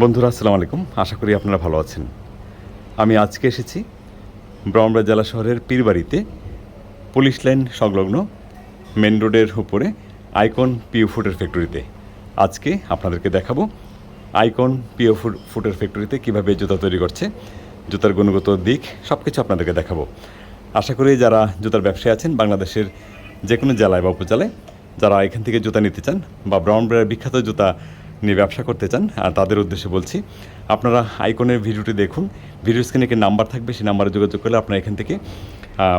বন্ধুরা, আসসালামু আলাইকুম। আশা করি আপনারা ভালো আছেন। আমি আজকে এসেছি ব্রহ্মপুর জেলা শহরের পীরবাড়িতে। পুলিশ লাইন সংলগ্ন মেন রোডের উপরে আইকন পিও ফুডের ফ্যাক্টরিতে। আজকে আপনাদেরকে দেখাবো আইকন পিও ফুড, ফুডের ফ্যাক্টরিতে কীভাবে জুতা তৈরি করছে, জুতার গুণগত দিক সব কিছু আপনাদেরকে দেখাবো। আশা করি যারা জুতার ব্যবসায়ী আছেন, বাংলাদেশের যে কোনো জেলায় বা উপজেলায়, যারা এখান থেকে জুতা নিতে চান বা ব্রাউনবাড়ির বিখ্যাত জুতা নিয়ে ব্যবসা করতে চান, আর তাদের উদ্দেশ্যে বলছি, আপনারা আইকনের ভিডিওটি দেখুন। ভিডিও স্ক্রিনে একটি নাম্বার থাকবে, সেই নাম্বারে যোগাযোগ করলে আপনারা এখান থেকে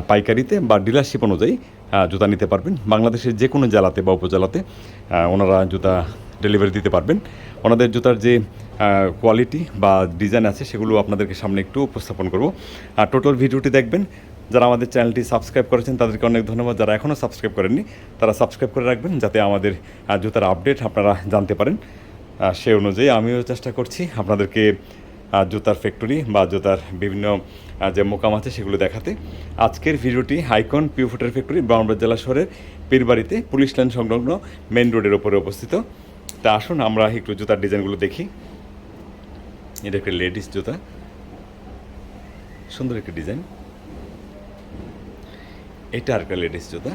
পাইকারিতে বা ডিলারশিপ অনুযায়ী জুতা নিতে পারবেন। বাংলাদেশের যে কোনো জেলাতে বা উপজেলাতে ওনারা জুতা ডেলিভারি দিতে পারবেন। ওনাদের জুতার যে কোয়ালিটি বা ডিজাইন আছে, সেগুলো আপনাদেরকে সামনে একটু উপস্থাপন করব। আর টোটাল ভিডিওটি দেখবেন। যারা আমাদের চ্যানেলটি সাবস্ক্রাইব করেছেন, তাদেরকে অনেক ধন্যবাদ। যারা এখনও সাবস্ক্রাইব করেননি, তারা সাবস্ক্রাইব করে রাখবেন, যাতে আমাদের জুতার আপডেট আপনারা জানতে পারেন। সে অনুযায়ী আমিও চেষ্টা করছি আপনাদেরকে জুতার ফ্যাক্টরি বা জুতার বিভিন্ন যে মোকাম আছে সেগুলো দেখাতে। আজকের ভিডিওটি হাইকন পিউফুটার ফ্যাক্টরি ব্রাহ্মণবাড়ি জেলা শহরের পীরবাড়িতে পুলিশ লাইন সংলগ্ন মেন রোডের ওপরে অবস্থিত। তা আসুন আমরা একটু জুতার ডিজাইনগুলো দেখি। এটা একটা লেডিস জুতা। সুন্দর একটা ডিজাইন। এটা আর একটা লেডিস জুতা।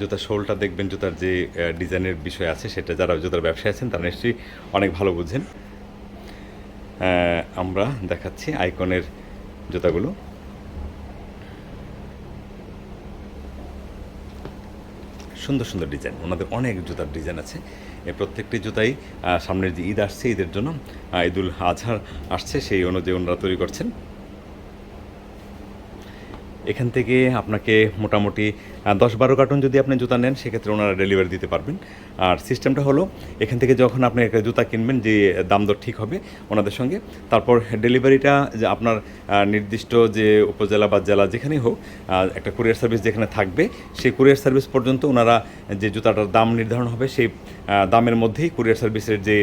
জুতার শোলটা দেখবেন, জুতার যে ডিজাইনের বিষয় আছে, সেটা যারা জুতার ব্যবসায়ী আছেন, তারা নিশ্চয়ই অনেক ভালো বুঝেন। আমরা দেখাচ্ছি আইকনের জুতাগুলো। সুন্দর সুন্দর ডিজাইন। ওনাদের অনেক জুতার ডিজাইন আছে। এই প্রত্যেকটি জুতাই সামনের যে ঈদ আসছে, ঈদের জন্য ঈদুল আজহার আসছে, সেই অনুযায়ী ওনারা তৈরি করছেন। এখান থেকে আপনাকে মোটামুটি দশ বারো কার্টুন যদি আপনি জুতা নেন, সেক্ষেত্রে ওনারা ডেলিভারি দিতে পারবেন। আর সিস্টেমটা হলো, এখান থেকে যখন আপনি একটা জুতা কিনবেন, যে দাম দর ঠিক হবে ওনাদের সঙ্গে, তারপর ডেলিভারিটা যে আপনার নির্দিষ্ট যে উপজেলা বা জেলা যেখানেই হোক একটা কুরিয়ার সার্ভিস যেখানে থাকবে, সেই কুরিয়ার সার্ভিস পর্যন্ত ওনারা যে জুতাটার দাম নির্ধারণ হবে, সেই দামের মধ্যেই কুরিয়ার সার্ভিসের যে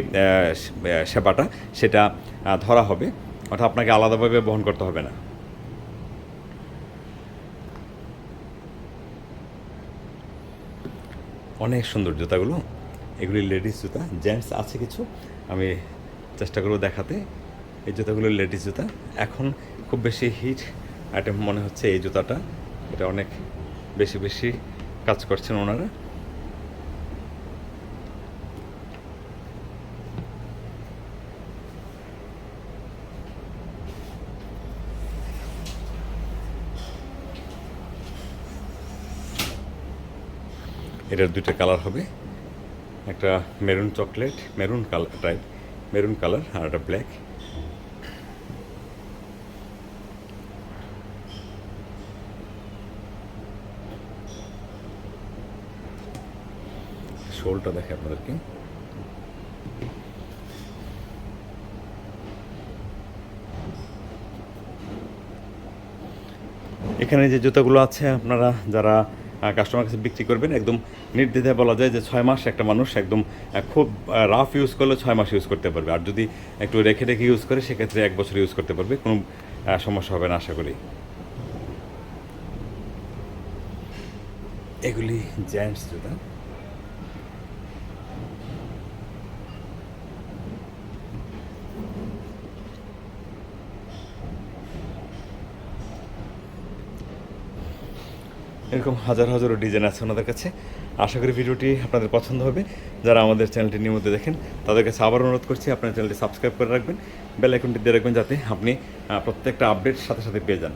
সেবাটা, সেটা ধরা হবে। অর্থাৎ আপনাকে আলাদাভাবে বহন করতে হবে না। অনেক সুন্দর জুতাগুলো। এগুলি লেডিস জুতা। জেন্টস আছে কিছু। আমি চেষ্টা করব দেখাতে। এই জুতাগুলো লেডিস জুতা। এখন খুব বেশি হিট আইটেম মনে হচ্ছে এই জুতাটা। এটা অনেক বেশি বেশি কাজ করছেন ওনারা। এটার দুইটা কালার হবে। একটা maroon chocolate, maroon colour type maroon colour আর একটা ব্ল্যাক। শোলটা দেখে আপনাদেরকে। এখানে যে জুতাগুলো আছে, আপনারা যারা কাস্টমার কাছে বিক্রি করবেন, একদম নির্দ্বিধায় বলা যায় যে ছয় মাস একটা মানুষ একদম খুব রাফ ইউজ করলে ছয় মাস ইউজ করতে পারবে। আর যদি একটু রেখে রেখে ইউজ করে, সেক্ষেত্রে এক বছর ইউজ করতে পারবে। কোনো সমস্যা হবে না, আশা করি। এগুলি জেন্টস জুতা। এরকম হাজার হাজারো ডিজাইন আছে ওনাদের কাছে। আশা করি ভিডিওটি আপনাদের পছন্দ হবে। যারা আমাদের চ্যানেলটি নিয়মিত দেখেন, তাদের কাছে আবার অনুরোধ করছি আপনার চ্যানেলটি সাবস্ক্রাইব করে রাখবেন, বেল আইকনটি দিয়ে রাখবেন যাতে আপনি প্রত্যেকটা আপডেট সাথে সাথে পেয়ে যান।